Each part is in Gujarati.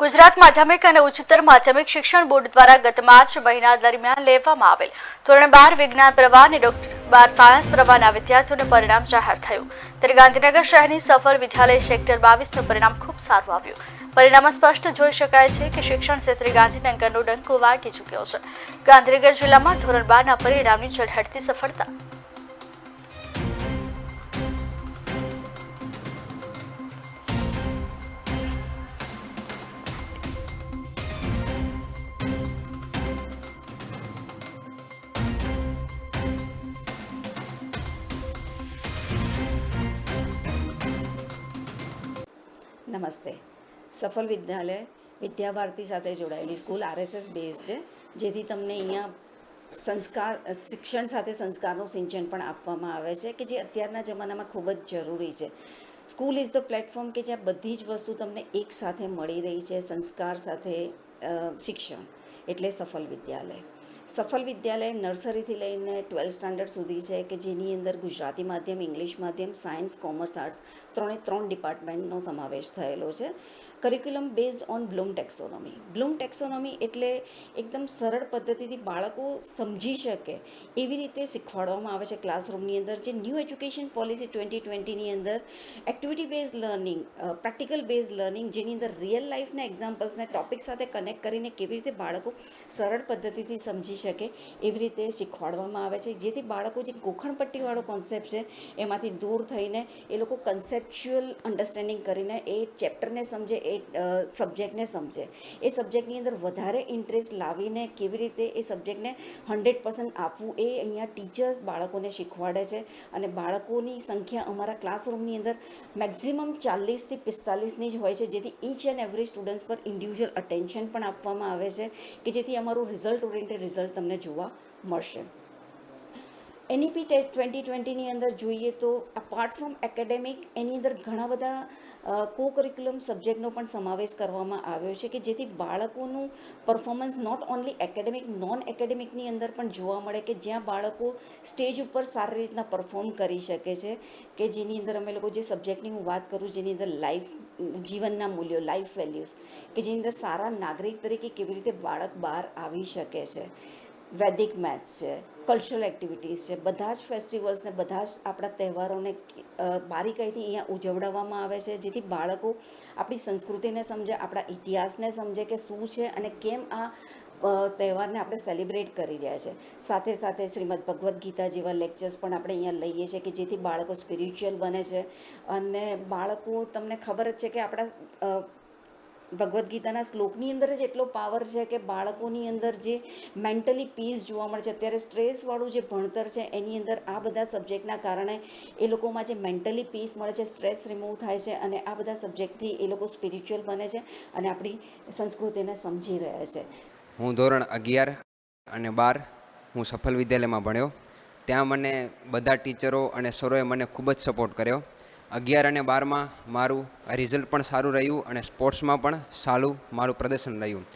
ગુજરાત માધ્યમિક અને ઉચ્ચતર માધ્યમિક શિક્ષણ બોર્ડ દ્વારા ગત માર્ચ મહિના દરમિયાન લેવામાં આવેલ ધોરણ બાર વિજ્ઞાન પ્રવાહ અને ડોક્ટર બાર સાયન્સ પ્રવાહના વિદ્યાર્થીઓનું પરિણામ જાહેર થયું. ત્યારે ગાંધીનગર શહેરની સફળ વિદ્યાલય સેક્ટર બાવીસનું પરિણામ ખૂબ સારું આવ્યું. પરિણામ સ્પષ્ટ જોઈ શકાય છે કે શિક્ષણ ક્ષેત્રે ગાંધીનગરનો ડંકો વાગી ચૂક્યો છે. ગાંધીનગર જિલ્લામાં ધોરણ બારના પરિણામની ઝળહળતી સફળતા નમસ્તે. સફળ વિદ્યાલય વિદ્યાભારતી સાથે જોડાયેલી સ્કૂલ આરએસએસ બેઝ છે, જેથી તમને અહીંયા સંસ્કાર, શિક્ષણ સાથે સંસ્કારનું સિંચન પણ આપવામાં આવે છે, કે જે અત્યારના જમાનામાં ખૂબ જ જરૂરી છે. સ્કૂલ ઇઝ ધ પ્લેટફોર્મ કે જ્યાં બધી જ વસ્તુ તમને એક સાથે મળી રહી છે, સંસ્કાર સાથે શિક્ષણ, એટલે સફળ વિદ્યાલય. સફળ વિદ્યાલય નર્સરીથી લઈને ટ્વેલ્થ સ્ટાન્ડર્ડ સુધી છે કે જેની અંદર ગુજરાતી માધ્યમ, ઇંગ્લિશ માધ્યમ, સાયન્સ, કોમર્સ, આર્ટ્સ ત્રણે ત્રણ ડિપાર્ટમેન્ટનો સમાવેશ થયેલો છે. Curriculum based on Bloom taxonomy Bloom taxonomy એટલે એકદમ સરળ પદ્ધતિથી બાળકો સમજી શકે એવી રીતે શીખવાડવામાં આવે છે ક્લાસરૂમની અંદર. જે ન્યૂ એજ્યુકેશન પોલિસી ટ્વેન્ટી ટ્વેન્ટીની અંદર activity base learning practical base learning જેની અંદર રિયલ લાઈફના એક્ઝામ્પલ્સને ટોપિક સાથે કનેક્ટ કરીને કેવી રીતે બાળકો સરળ પદ્ધતિથી સમજી શકે એવી રીતે શીખવાડવામાં આવે છે. જેથી બાળકો જે ગોખણપટ્ટીવાળો કોન્સેપ્ટ છે, એમાંથી દૂર થઈને એ લોકો કન્સેપ્ચ્યુઅલ અન્ડરસ્ટેન્ડિંગ કરીને એ ચેપ્ટરને સમજે, એ સબ્જેક્ટને સમજે. એ સબ્જેક્ટની અંદર વધારે ઇન્ટરેસ્ટ લાવીને કેવી રીતે એ સબ્જેક્ટને હંડ્રેડ પર્સન્ટ આપવું એ અહીંયા ટીચર્સ બાળકોને શીખવાડે છે. અને બાળકોની સંખ્યા અમારા ક્લાસરૂમની અંદર મેક્ઝિમમ ચાલીસથી પિસ્તાલીસની જ હોય છે. જેથી ઈચ એન્ડ એવરી સ્ટુડન્ટ્સ પર ઇન્ડિવિજ્યુઅલ અટેન્શન પણ આપવામાં આવે છે, કે જેથી અમારું રિઝલ્ટ ઓરિએન્ટેડ રિઝલ્ટ તમને જોવા મળશે. એનઈપી ટેસ્ટ ટ્વેન્ટી ટ્વેન્ટીની અંદર જોઈએ તો અપાર્ટ ફ્રોમ એકેડેમિક એની અંદર ઘણા બધા કો કરિક્યુલમ સબ્જેક્ટનો પણ સમાવેશ કરવામાં આવ્યો છે કે જેથી બાળકોનું performance not only academic non એકેડેમિકની અંદર પણ જોવા મળે કે જ્યાં બાળકો સ્ટેજ ઉપર સારી રીતના પરફોર્મ કરી શકે છે કે જેની અંદર અમે લોકો જે સબ્જેક્ટની હું વાત કરું જેની અંદર લાઈફ જીવનના મૂલ્યો લાઈફ વેલ્યુઝ કે જેની અંદર સારા નાગરિક તરીકે કેવી રીતે બાળક બહાર આવી શકે છે. વૈદિક મેથ્સ છે કલ્ચરલ એક્ટિવિટીઝ છે, બધા જ ફેસ્ટિવલ્સને બધા જ આપણા તહેવારોને બારીકાઈથી અહીંયા ઉજવડાવવામાં આવે છે, જેથી બાળકો આપણી સંસ્કૃતિને સમજે, આપણા ઇતિહાસને સમજે કે શું છે અને કેમ આ તહેવારને આપણે સેલિબ્રેટ કરી રહ્યા છે. સાથે સાથે શ્રીમદ ભગવદ્ ગીતા જેવા લેક્ચર્સ પણ આપણે અહીંયા લઈએ છીએ કે જેથી બાળકો સ્પિરિચ્યુઅલ બને છે અને બાળકો, તમને ખબર જ છે કે આપણા ભગવદ્ ગીતાના શ્લોકની અંદર જ એટલો પાવર છે કે બાળકોની અંદર જે મેન્ટલી પીસ જોવા મળે છે, અત્યારે સ્ટ્રેસવાળું જે ભણતર છે, એની અંદર આ બધા સબ્જેક્ટના કારણે એ લોકોમાં જે મેન્ટલી પીસ મળે છે સ્ટ્રેસ રિમૂવ થાય છે અને આ બધા સબ્જેક્ટથી એ લોકો સ્પિરિચ્યુઅલ બને છે અને આપણી સંસ્કૃતિને સમજી રહ્યા છે. હું ધોરણ અગિયાર અને બાર હું સફલ વિદ્યાલયમાં ભણ્યો. ત્યાં મને બધા ટીચરો અને સરોએ મને ખૂબ જ સપોર્ટ કર્યો. અગિયાર અને બારમાં મારું રિઝલ્ટ પણ સારું રહ્યું અને સ્પોર્ટ્સમાં પણ સારું મારું પ્રદર્શન રહ્યું.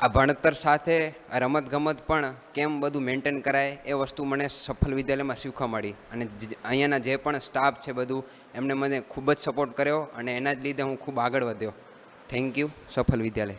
આ ભણતર સાથે રમતગમત પણ કેમ બધું મેન્ટેન કરાય એ વસ્તુ મને સફળ વિદ્યાલયમાં શીખવા મળી. અને અહીંયાના જે પણ સ્ટાફ છે બધું, એમને મને ખૂબ જ સપોર્ટ કર્યો અને એના જ લીધે હું ખૂબ આગળ વધ્યો. થેન્ક યુ સફળ વિદ્યાલય.